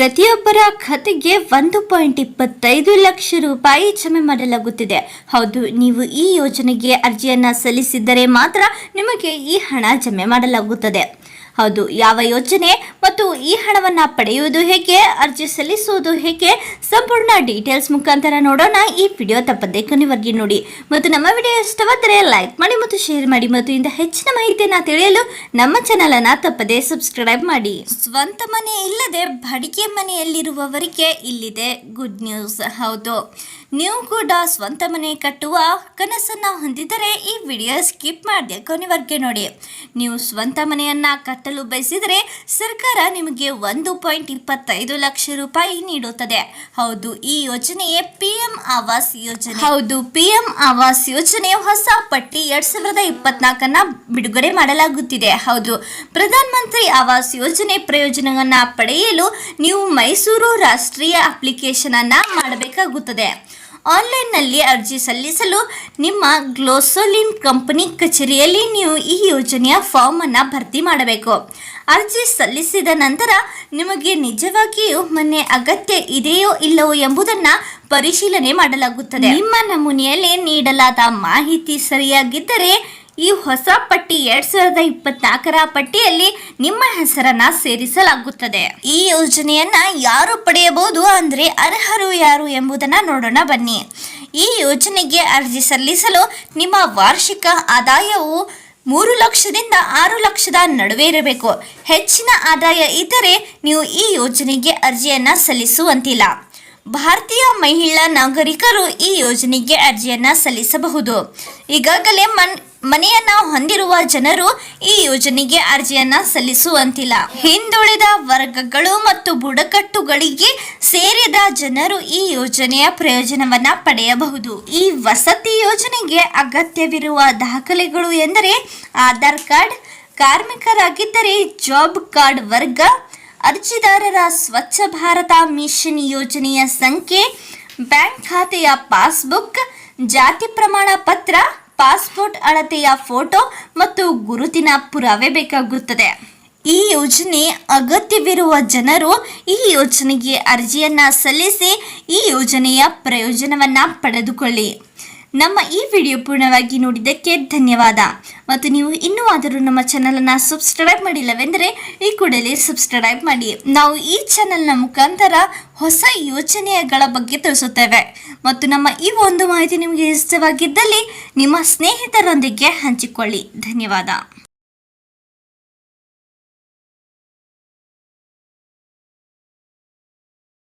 ಪ್ರತಿಯೊಬ್ಬರ ಖಾತೆಗೆ ಒಂದು ಪಾಯಿಂಟ್ ಇಪ್ಪತ್ತೈದು ಲಕ್ಷ ರೂಪಾಯಿ ಜಮೆ ಮಾಡಲಾಗುತ್ತಿದೆ. ಹೌದು, ನೀವು ಈ ಯೋಜನೆಗೆ ಅರ್ಜಿಯನ್ನ ಸಲ್ಲಿಸಿದ್ದರೆ ಮಾತ್ರ ನಿಮಗೆ ಈ ಹಣ ಜಮೆ ಮಾಡಲಾಗುತ್ತದೆ. ಹೌದು, ಯಾವ ಯೋಜನೆ ಮತ್ತು ಈ ಹಣವನ್ನು ಪಡೆಯುವುದು ಹೇಗೆ, ಅರ್ಜಿ ಸಲ್ಲಿಸುವುದು ಹೇಗೆ, ಸಂಪೂರ್ಣ ಡೀಟೇಲ್ಸ್ ಮುಖಾಂತರ ನೋಡೋಣ ಈ ವಿಡಿಯೋ ತಪ್ಪದೆ ಕೊನೆವರೆಗೆ ನೋಡಿ. ಮತ್ತು ನಮ್ಮ ವಿಡಿಯೋ ಇಷ್ಟವಾದರೆ ಲೈಕ್ ಮಾಡಿ ಮತ್ತು ಶೇರ್ ಮಾಡಿ ಮತ್ತು ಇಂದ ಹೆಚ್ಚಿನ ಮಾಹಿತಿಯನ್ನು ತಿಳಿಯಲು ನಮ್ಮ ಚಾನಲ್ ಅನ್ನ ತಪ್ಪದೆ ಸಬ್ಸ್ಕ್ರೈಬ್ ಮಾಡಿ. ಸ್ವಂತ ಮನೆ ಇಲ್ಲದೆ ಬಾಡಿಗೆ ಮನೆಯಲ್ಲಿರುವವರಿಗೆ ಇಲ್ಲಿದೆ ಗುಡ್ ನ್ಯೂಸ್ ಹೌದು. ನೀವು ಕೂಡ ಸ್ವಂತ ಮನೆ ಕಟ್ಟುವ ಕನಸನ್ನ ಹೊಂದಿದರೆ ಈ ವಿಡಿಯೋ ಸ್ಕಿಪ್ ಮಾಡಿದೆ ಕೊನೆವರೆಗೆ ನೋಡಿ. ನೀವು ಸ್ವಂತ ಮನೆಯನ್ನ ಕಟ್ಟಲು ಬಯಸಿದರೆ ಸರ್ಕಾರ ನಿಮಗೆ ಒಂದು ಪಾಯಿಂಟ್ ಇಪ್ಪತ್ತೈದು ಲಕ್ಷ ರೂಪಾಯಿ ನೀಡುತ್ತದೆ. ಹೌದು, ಈ ಯೋಜನೆಯೇ ಪಿ ಎಂ ಆವಾಸ್ ಯೋಜನೆ. ಹೌದು ಪಿ ಎಂ ಆವಾಸ್ ಯೋಜನೆ ಹೊಸ ಪಟ್ಟಿ ಎರಡ್ ಸಾವಿರದ ಇಪ್ಪತ್ನಾಲ್ಕನ್ನ ಬಿಡುಗಡೆ ಮಾಡಲಾಗುತ್ತಿದೆ. ಹೌದು ಪ್ರಧಾನ ಮಂತ್ರಿ ಆವಾಸ್ ಯೋಜನೆ ಪ್ರಯೋಜನವನ್ನ ಪಡೆಯಲು ನೀವು ಮೈಸೂರು ರಾಷ್ಟ್ರೀಯ ಅಪ್ಲಿಕೇಶನ್ ಅನ್ನ ಮಾಡಬೇಕಾಗುತ್ತದೆ. ಆನ್ಲೈನ್ನಲ್ಲಿ ಅರ್ಜಿ ಸಲ್ಲಿಸಲು ನಿಮ್ಮ ಗ್ಲೋಸೋಲಿನ್ ಕಂಪನಿ ಕಚೇರಿಯಲ್ಲಿ ನೀವು ಈ ಯೋಜನೆಯ ಫಾರ್ಮ್ ಅನ್ನು ಭರ್ತಿ ಮಾಡಬೇಕು. ಅರ್ಜಿ ಸಲ್ಲಿಸಿದ ನಂತರ ನಿಮಗೆ ನಿಜವಾಗಿಯೂ ಮನೆ ಅಗತ್ಯ ಇದೆಯೋ ಇಲ್ಲವೋ ಎಂಬುದನ್ನು ಪರಿಶೀಲನೆ ಮಾಡಲಾಗುತ್ತದೆ. ನಿಮ್ಮ ನಮೂನೆಯಲ್ಲಿ ನೀಡಲಾದ ಮಾಹಿತಿ ಸರಿಯಾಗಿದ್ದರೆ ಈ ಹೊಸ ಪಟ್ಟಿ ಎರಡ್ ಸಾವಿರದ ಇಪ್ಪತ್ನಾಲ್ಕರ ಪಟ್ಟಿಯಲ್ಲಿ ನಿಮ್ಮ ಹೆಸರನ್ನ ಸೇರಿಸಲಾಗುತ್ತದೆ. ಈ ಯೋಜನೆಯನ್ನ ಯಾರು ಪಡೆಯಬಹುದು ಅಂದ್ರೆ ಅರ್ಹರು ಯಾರು ಎಂಬುದನ್ನ ನೋಡೋಣ ಬನ್ನಿ. ಈ ಯೋಜನೆಗೆ ಅರ್ಜಿ ಸಲ್ಲಿಸಲು ನಿಮ್ಮ ವಾರ್ಷಿಕ ಆದಾಯವು ಮೂರು ಲಕ್ಷದಿಂದ ಆರು ಲಕ್ಷದ ನಡುವೆ ಇರಬೇಕು. ಹೆಚ್ಚಿನ ಆದಾಯ ಇದ್ದರೆ ನೀವು ಈ ಯೋಜನೆಗೆ ಅರ್ಜಿಯನ್ನ ಸಲ್ಲಿಸುವಂತಿಲ್ಲ. ಭಾರತೀಯ ಮಹಿಳಾ ನಾಗರಿಕರು ಈ ಯೋಜನೆಗೆ ಅರ್ಜಿಯನ್ನ ಸಲ್ಲಿಸಬಹುದು. ಈಗಾಗಲೇ ಮನ್ ಮನೆಯನ್ನ ಹೊಂದಿರುವ ಜನರು ಈ ಯೋಜನೆಗೆ ಅರ್ಜಿಯನ್ನ ಸಲ್ಲಿಸುವಂತಿಲ್ಲ. ಹಿಂದುಳಿದ ವರ್ಗಗಳು ಮತ್ತು ಬುಡಕಟ್ಟುಗಳಿಗೆ ಸೇರಿದ ಜನರು ಈ ಯೋಜನೆಯ ಪ್ರಯೋಜನವನ್ನ ಪಡೆಯಬಹುದು. ಈ ವಸತಿ ಯೋಜನೆಗೆ ಅಗತ್ಯವಿರುವ ದಾಖಲೆಗಳು ಎಂದರೆ ಆಧಾರ್ ಕಾರ್ಡ್, ಕಾರ್ಮಿಕರಾಗಿದ್ದರೆ ಜಾಬ್ ಕಾರ್ಡ್ ವರ್ಗ, ಅರ್ಜಿದಾರರ ಸ್ವಚ್ಛ ಭಾರತ ಮಿಷನ್ ಯೋಜನೆಯ ಸಂಖ್ಯೆ, ಬ್ಯಾಂಕ್ ಖಾತೆಯ ಪಾಸ್ಬುಕ್, ಜಾತಿ ಪ್ರಮಾಣ ಪತ್ರ ಪಾಸ್ಪೋರ್ಟ್ ಅಳತೆಯ ಫೋಟೋ ಮತ್ತು ಗುರುತಿನ ಪುರಾವೆ ಬೇಕಾಗುತ್ತದೆ. ಈ ಯೋಜನೆ ಅಗತ್ಯವಿರುವ ಜನರು ಈ ಯೋಜನೆಗೆ ಅರ್ಜಿಯನ್ನು ಸಲ್ಲಿಸಿ ಈ ಯೋಜನೆಯ ಪ್ರಯೋಜನವನ್ನ ಪಡೆದುಕೊಳ್ಳಿ. ನಮ್ಮ ಈ ವಿಡಿಯೋ ಪೂರ್ಣವಾಗಿ ನೋಡಿದ್ದಕ್ಕೆ ಧನ್ಯವಾದ. ಮತ್ತು ನೀವು ಇನ್ನೂ ಆದರೂ ನಮ್ಮ ಚಾನಲನ್ನು ಸಬ್ಸ್ಕ್ರೈಬ್ ಮಾಡಿಲ್ಲವೆಂದರೆ ಈ ಕೂಡಲೇ ಸಬ್ಸ್ಕ್ರೈಬ್ ಮಾಡಿ. ನಾವು ಈ ಚಾನಲ್ನ ಮುಖಾಂತರ ಹೊಸ ಯೋಚನೆಗಳ ಬಗ್ಗೆ ತಿಳಿಸುತ್ತೇವೆ. ಮತ್ತು ನಮ್ಮ ಈ ಒಂದು ಮಾಹಿತಿ ನಿಮಗೆ ಇಷ್ಟವಾಗಿದ್ದಲ್ಲಿ ನಿಮ್ಮ ಸ್ನೇಹಿತರೊಂದಿಗೆ ಹಂಚಿಕೊಳ್ಳಿ. ಧನ್ಯವಾದ.